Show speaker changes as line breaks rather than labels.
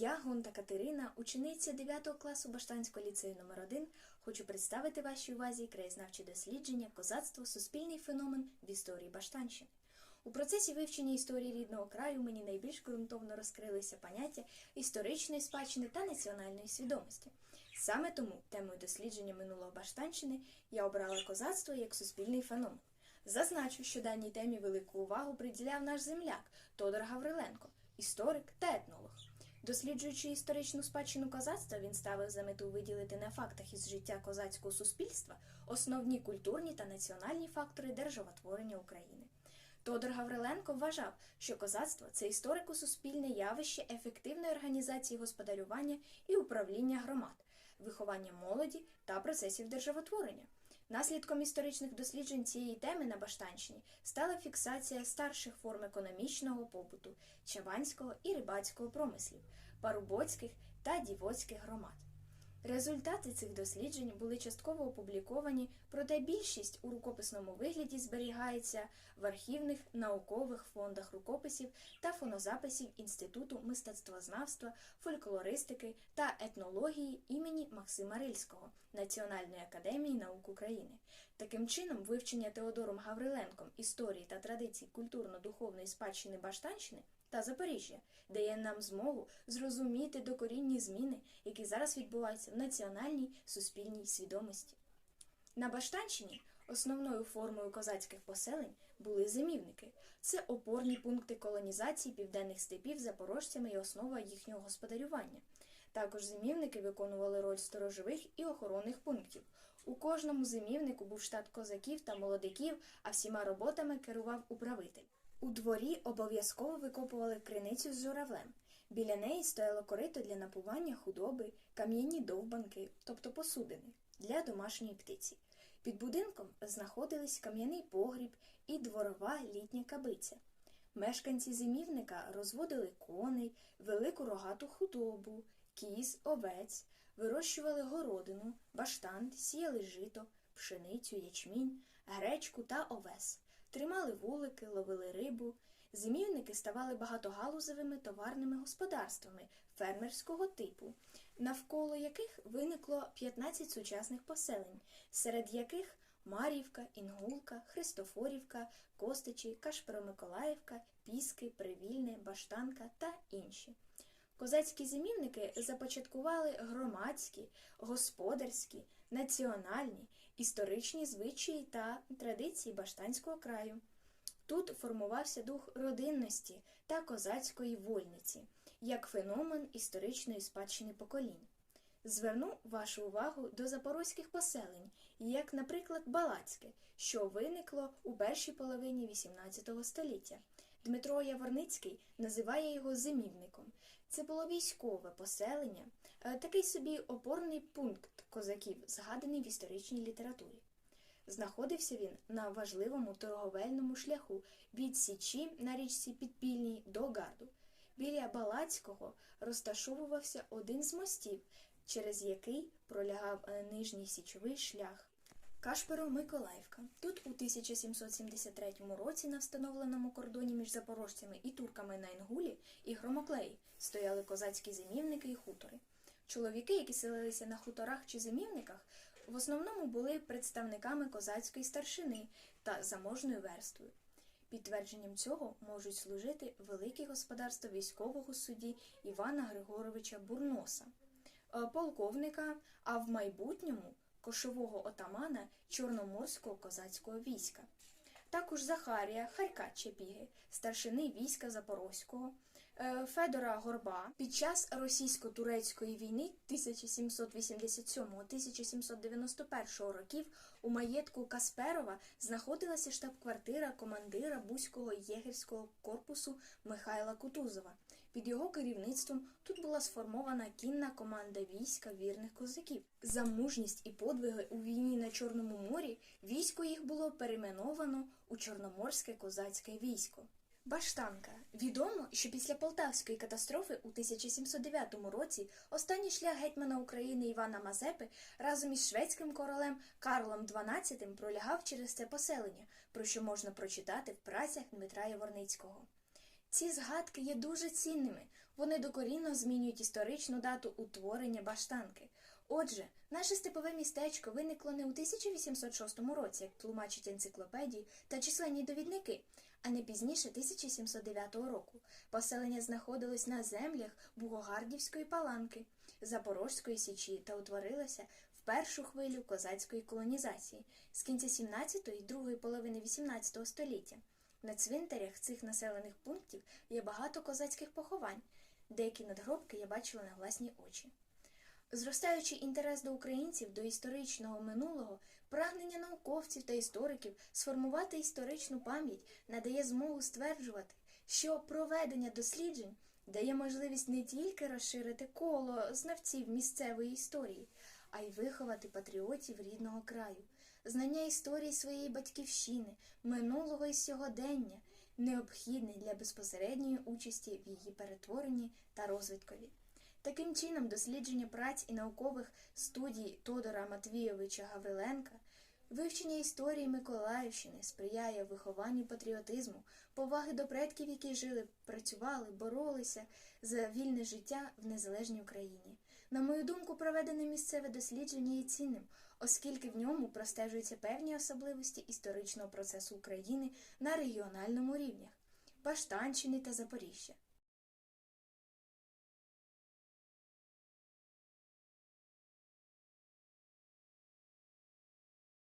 Я, Гонта Катерина, учениця 9 класу Баштанського ліцею номер 1 хочу представити вашій увазі краєзнавчі дослідження Козацтво суспільний феномен в історії Баштанщини. У процесі вивчення історії рідного краю мені найбільш ґрунтовно розкрилися поняття історичної спадщини та національної свідомості. Саме тому темою дослідження минулого Баштанщини я обрала козацтво як суспільний феномен. Зазначу, що даній темі велику увагу приділяв наш земляк Тодор Гавриленко, історик та етнолог. Досліджуючи історичну спадщину козацтва, він ставив за мету виділити на фактах із життя козацького суспільства основні культурні та національні фактори державотворення України. Тодор Гавриленко вважав, що козацтво це історико-суспільне явище ефективної організації господарювання і управління громад, виховання молоді та процесів державотворення. Наслідком історичних досліджень цієї теми на Баштанщині стала фіксація старших форм економічного побуту, чаванського і рибацького промислів, парубоцьких та дівоцьких громад. Результати цих досліджень були частково опубліковані, проте більшість у рукописному вигляді зберігається в архівних наукових фондах рукописів та фонозаписів Інституту мистецтвознавства, фольклористики та етнології імені Максима Рильського Національної академії наук України. Таким чином, вивчення Теодором Гавриленком історії та традицій культурно-духовної спадщини Баштанщини та Запоріжжя дає нам змогу зрозуміти докорінні зміни, які зараз відбуваються в національній суспільній свідомості. На Баштанщині основною формою козацьких поселень були зимівники. Це опорні пункти колонізації південних степів запорожцями і основа їхнього господарювання. Також зимівники виконували роль сторожових і охоронних пунктів. У кожному зимівнику був штат козаків та молодиків, а всіма роботами керував управитель. У дворі обов'язково викопували криницю з журавлем. Біля неї стояло корито для напування худоби, кам'яні довбанки, тобто посудини, для домашньої птиці. Під будинком знаходились кам'яний погріб і дворова літня кабиця. Мешканці зимівника розводили коней, велику рогату худобу, кіз, овець, вирощували городину, баштан, сіяли жито, пшеницю, ячмінь, гречку та овес, тримали вулики, ловили рибу. Зимівники ставали багатогалузевими товарними господарствами фермерського типу, навколо яких виникло 15 сучасних поселень, серед яких Мар'ївка, Інгулка, Христофорівка, Костичі, Кашперомиколаївка, Піски, Привільне, Баштанка та інші. Козацькі зимівники започаткували громадські, господарські, національні, історичні звичаї та традиції Баштанського краю. Тут формувався дух родинності та козацької вольниці як феномен історичної спадщини поколінь. Зверну вашу увагу до запорозьких поселень, як, наприклад, Балацьке, що виникло у першій половині XVIII століття. Дмитро Яворницький називає його зимівником. Це було військове поселення, е, такий собі опорний пункт козаків, згаданий в історичній літературі. Знаходився він на важливому торговельному шляху від Січі на річці Підпільній до Гарду. Біля Балацького розташовувався один з мостів, через який пролягав е, нижній січовий шлях. Кашперо-Миколаївка. Тут у 1773 році на встановленому кордоні між запорожцями і турками на Інгулі і Громоклеї стояли козацькі зимівники і хутори. Чоловіки, які селилися на хуторах чи зимівниках, в основному були представниками козацької старшини та заможною верствою. Підтвердженням цього можуть служити великі господарства військового судді Івана Григоровича Бурноса, е, полковника, а в майбутньому кошового отамана Чорноморського козацького війська. Також Захарія Харька Чепіги, старшини війська Запорозького, е, Федора Горба під час російсько-турецької війни 1787-1791 років у маєтку Касперова знаходилася штаб-квартира командира Бузького єгерського корпусу Михайла Кутузова. Під його керівництвом тут була сформована кінна команда війська вірних козаків. За мужність і подвиги у війні на Чорному морі військо їх було перейменовано у Чорноморське козацьке військо. Баштанка. Відомо, що після Полтавської катастрофи у 1709 році останній шлях гетьмана України Івана Мазепи разом із шведським королем Карлом XII пролягав через це поселення, про що можна прочитати в працях Дмитра Яворницького. Ці згадки є дуже цінними. Вони докорінно змінюють історичну дату утворення баштанки. Отже, наше степове містечко виникло не у 1806 році, як тлумачать енциклопедії та численні довідники, а не пізніше 1709 року. Поселення знаходилось на землях Бугогардівської паланки, Запорозької січі та утворилося в першу хвилю козацької колонізації з кінця 17 і другої половини 18 століття. На цвинтарях цих населених пунктів є багато козацьких поховань. Деякі надгробки я бачила на власні очі. Зростаючий інтерес до українців до історичного минулого, прагнення науковців та істориків сформувати історичну пам'ять надає змогу стверджувати, що проведення досліджень дає можливість не тільки розширити коло знавців місцевої історії, а й виховати патріотів рідного краю. Знання історії своєї батьківщини, минулого і сьогодення необхідне для безпосередньої участі в її перетворенні та розвиткові. Таким чином, дослідження праць і наукових студій Тодора Матвійовича Гавриленка, вивчення історії Миколаївщини сприяє вихованню патріотизму, поваги до предків, які жили, працювали, боролися за вільне життя в незалежній Україні. На мою думку, проведене місцеве дослідження є цінним, оскільки в ньому простежуються певні особливості історичного процесу України на регіональному рівнях Баштанщини та Запоріжжя.